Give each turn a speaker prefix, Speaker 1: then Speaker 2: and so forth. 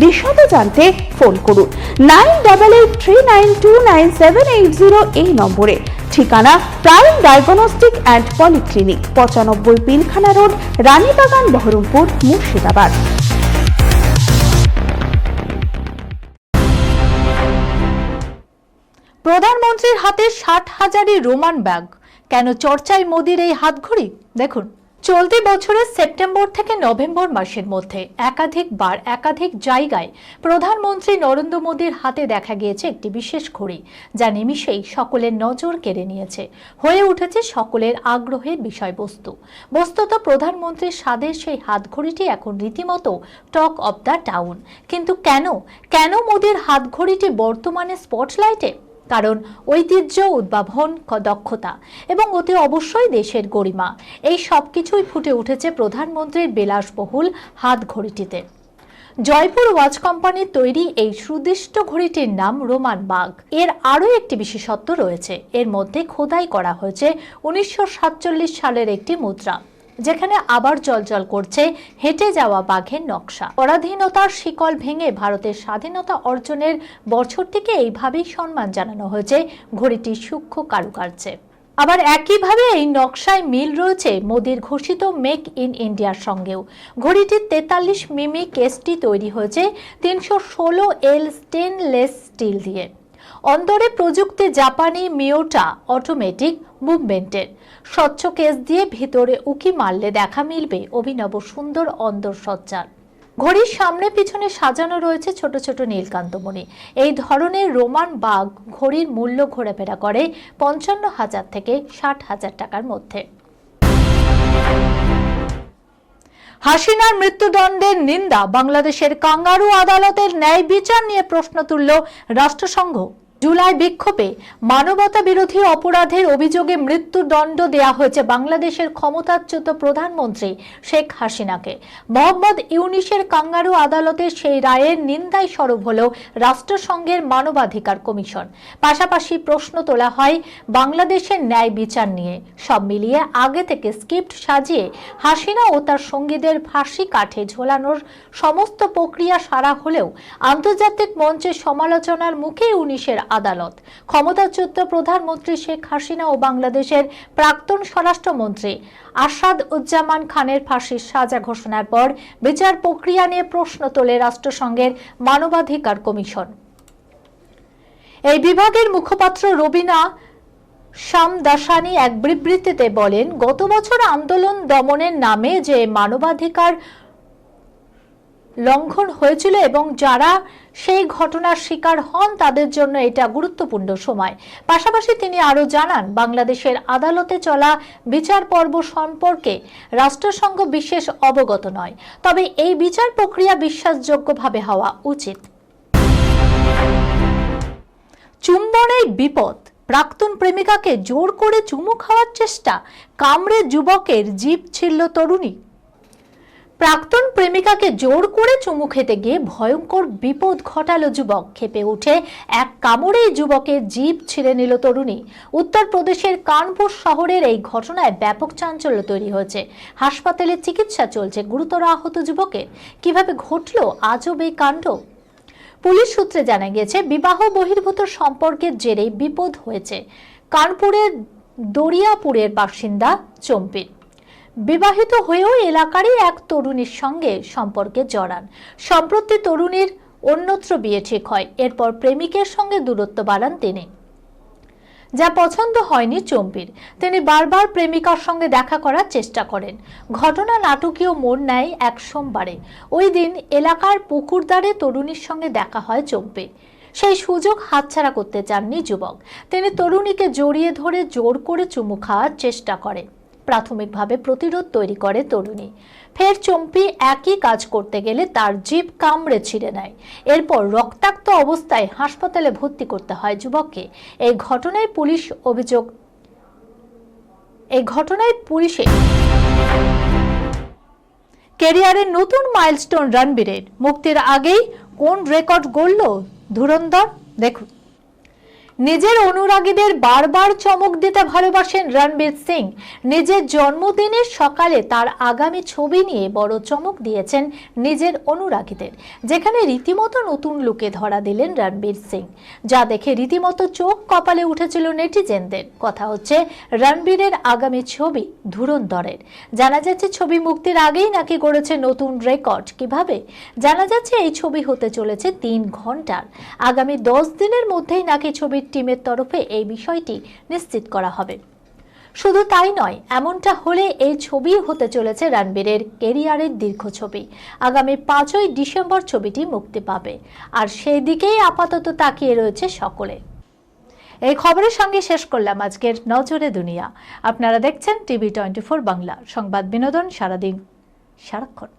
Speaker 1: বিশদে জানতে ফোন করুন। Nine double eight three nine two nine seven eight zero এই নম্বরে। ঠিকানা প্রাইম ডায়াগনস্টিক অ্যান্ড পলিক্লিনিক পঁচানব্বই পিলখানা রোড, রানীবাগান, বহরমপুর, মুর্শিদাবাদ।
Speaker 2: প্রধানমন্ত্রীর হাতে ষাট হাজারি রোমান ব্যাগ। কেন চর্চায় মোদির এই হাতঘড়ি? দেখুন। চলতি বছরের সেপ্টেম্বর থেকে নভেম্বর মাসের মধ্যে একাধিকবার একাধিক জায়গায় প্রধানমন্ত্রী নরেন্দ্র মোদীর হাতে দেখা গিয়েছে একটি বিশেষ ঘড়ি, যা নিমিষেই সকলের নজর কেড়ে নিয়েছে। হয়ে উঠেছে সকলের আগ্রহের বিষয়বস্তু। বস্তুত প্রধানমন্ত্রীর স্বাদের সেই হাতঘড়িটি এখন রীতিমতো টক অব দ্য টাউন। কিন্তু কেন? কেন মোদীর হাতঘড়িটি বর্তমানে স্পটলাইটে? কারণ ঐতিহ্য, উদ্ভাবন দক্ষতা এবং অতি অবশ্যই দেশের গরিমা, এই সব কিছুই ফুটে উঠেছে প্রধানমন্ত্রীর বিলাসবহুল হাত ঘড়িটিতে। জয়পুর ওয়াচ কোম্পানির তৈরি এই সুদৃষ্ট ঘড়িটির নাম রোমান বাগ এর আরও একটি বিশেষত্ব রয়েছে। এর মধ্যে খোদাই করা হয়েছে উনিশশো সাতচল্লিশ সালের একটি মুদ্রা। যেখানে আবার জলজল করছে, হেঁটে যাওয়া বাঘের নকশা। পরাধীনতার শিকল ভেঙে ভারতের স্বাধীনতা অর্জনের বছরটিকে এইভাবেই সম্মান জানানো হয়েছে ঘড়িটির সূক্ষ্ম কারুকার্যে। আবার একইভাবে এই নকশায় মিল রয়েছে মোদির ঘোষিত মেক ইন ইন্ডিয়ার সঙ্গেও। ঘড়িটির তেতাল্লিশ মিমি কেসটি তৈরি হয়েছে তিনশো ষোলো এল স্টেনলেস স্টিল দিয়ে। অন্দরে প্রযুক্তি জাপানি মিওটা অটোমেটিক মুভমেন্টের। স্বচ্ছ কেস দিয়ে ভিতরে উকি মারলে দেখা মিলবে অভিনব সুন্দর অন্দর সজ্জার। ঘড়ির সামনে পিছনে সাজানো রয়েছে ছোট ছোট নীলকান্তমণি। এই ধরনের রোমান বাগ ঘড়ির মূল্য ঘোরাফেরা করে পঞ্চান্ন হাজার থেকে ষাট হাজার টাকার মধ্যে। হাসিনার মৃত্যুদণ্ডের নিন্দা বাংলাদেশের কাঙ্গারু আদালতের ন্যায় বিচার নিয়ে প্রশ্ন তুলল রাষ্ট্রসংঘ। জুলাই বিক্ষোভে মানবতা বিরোধী অপরাধের অভিযোগে মৃত্যুদণ্ড দেয়া হয়েছে বাংলাদেশের ক্ষমতাচ্যুত প্রধানমন্ত্রী শেখ হাসিনাকে। মোহাম্মদ ইউনিসের কাঙ্গারু আদালতের সেই রায়ের নিন্দায় সরব হল রাষ্ট্রসংঘের মানবাধিকার কমিশন। পাশাপাশি প্রশ্ন তোলা হয়, বাংলাদেশের ন্যায় বিচার নিয়ে সব মিলিয়ে আগে থেকে স্ক্রিপ্ট সাজিয়ে হাসিনা ও তার সঙ্গীদের ফাঁসি কাঠে ঝোলানোর সমস্ত প্রক্রিয়া সারা হলেও আন্তর্জাতিক মঞ্চে সমালোচনার মুখে উনিশের আদালত। ক্ষমতাচ্যুত প্রধানমন্ত্রী শেখ হাসিনা ও বাংলাদেশের প্রাক্তন স্বরাষ্ট্রমন্ত্রী আসাদ উজ্জামান খানের ফাঁসির সাজা ঘোষণার পর বিচার প্রক্রিয়া নিয়ে প্রশ্ন তোলে রাষ্ট্রসংঘের মানবাধিকার কমিশন। এই বিভাগের মুখপাত্র রবিনা শামদাসানি এক বিবৃতিতে বলেন, গত বছর আন্দোলন দমনের নামে যে মানবাধিকার লঙ্ঘন হয়েছিল এবং যারা সেই ঘটনার শিকার হন, তাদের জন্য এটা গুরুত্বপূর্ণ সময়। পাশাপাশি তিনি আরও জানান, বাংলাদেশের আদালতে চলা বিচার পর্ব সম্পর্কে রাষ্ট্রসংঘ বিশেষ অবগত নয়। তবে এই বিচার প্রক্রিয়া বিশ্বাসযোগ্যভাবে হওয়া উচিত। চুম্বনের বিপদ। প্রাক্তন প্রেমিকাকে জোর করে চুমু খাওয়ার চেষ্টা। কামড়ে যুবকের জীব ছিল তরুণী। প্রাক্তন প্রেমিকাকে জোর করে চুমু খেতে গিয়ে ভয়ঙ্কর বিপদ ঘটালো যুবক। খেপে উঠে এক কামড়েই যুবকের জীব ছিঁড়ে নিল তরুণী। উত্তরপ্রদেশের কানপুর শহরের এই ঘটনায় ব্যাপক চাঞ্চল্য তৈরি হয়েছে। হাসপাতালে চিকিৎসা চলছে গুরুতর আহত যুবকের কীভাবে ঘটলো আজব এই কাণ্ড? পুলিশ সূত্রে জানা গিয়েছে, বিবাহ বহির্ভূত সম্পর্কের জেরেই বিপদ হয়েছে। কানপুরের দরিয়াপুরের বাসিন্দা চম্পির বিবাহিত হয়েও এলাকারই এক তরুণীর সঙ্গে সম্পর্কে জড়ান। সম্প্রতি তরুণীর অন্যত্র বিয়ে ঠিক হয়, এরপর প্রেমিকের সঙ্গে দূরত্ব বাড়ান তিনি। যা পছন্দ হয়নি চম্পির। তিনি বারবার প্রেমিকার সঙ্গে দেখা করার চেষ্টা করেন। ঘটনা নাটকীয় মোড় নেয় এক সোমবারে। ওই দিন এলাকার পুকুরদারে তরুণীর সঙ্গে দেখা হয় চম্পির সেই সুযোগ হাতছাড়া করতে চাননি যুবক। তিনি তরুণীকে জড়িয়ে ধরে জোর করে চুমু খাওয়ার চেষ্টা করে। প্রাথমিকভাবে প্রতিরোধ তৈরি করে তরুণী। ফের চম্পি একই কাজ করতে গেলে তার জিভ কামড়ে ছিঁড়ে নেয়। এরপর রক্তাক্ত অবস্থায় হাসপাতালে ভর্তি করতে হয় যুবককে। এই ঘটনায় পুলিশ অভিযোগ এই ঘটনায় পুলিশে ক্যারিয়ারের নতুন মাইলস্টোন রণবীরের। মুক্তির আগেই কোন রেকর্ড গড়ল ধুরন্ধর? দেখুন। নিজের অনুরাগীদের বারবার চমক দিতে ভালোবাসেন রণবীর সিং। নিজের জন্মদিনের সকালে তার আগামী ছবি নিয়ে বড় চমক দিয়েছেন নিজের অনুরাগীদের, যেখানে রীতিমতো নতুন লুকে ধরা দিলেন রণবীর সিং। যা দেখে রীতিমতো চোখ কপালে উঠেছিল নেটিজেনদের। কথা হচ্ছে, রণবীরের আগামী ছবি ধুরন্ধরের। জানা যাচ্ছে, ছবি মুক্তির আগেই নাকি গড়েছে নতুন রেকর্ড। কীভাবে? জানা যাচ্ছে, এই ছবি হতে চলেছে তিন ঘণ্টার। আগামী দশ দিনের মধ্যেই নাকি ছবির টিমের তরফে এই বিষয়টি নিশ্চিত করা হবে। শুধু তাই নয়, এমনটা হলে এই ছবি হতে চলেছে রণবীরের কেরিয়ারের দীর্ঘ ছবি। আগামী পাঁচই ডিসেম্বর ছবিটি মুক্তি পাবে। আর সেই দিকেই আপাতত তাকিয়ে রয়েছে সকলে। এই খবরের সঙ্গে শেষ করলাম আজকের নজরে দুনিয়া। আপনারা দেখছেন টিভি টোয়েন্টি বাংলা। সংবাদ বিনোদন সারাদিন সারাক্ষণ।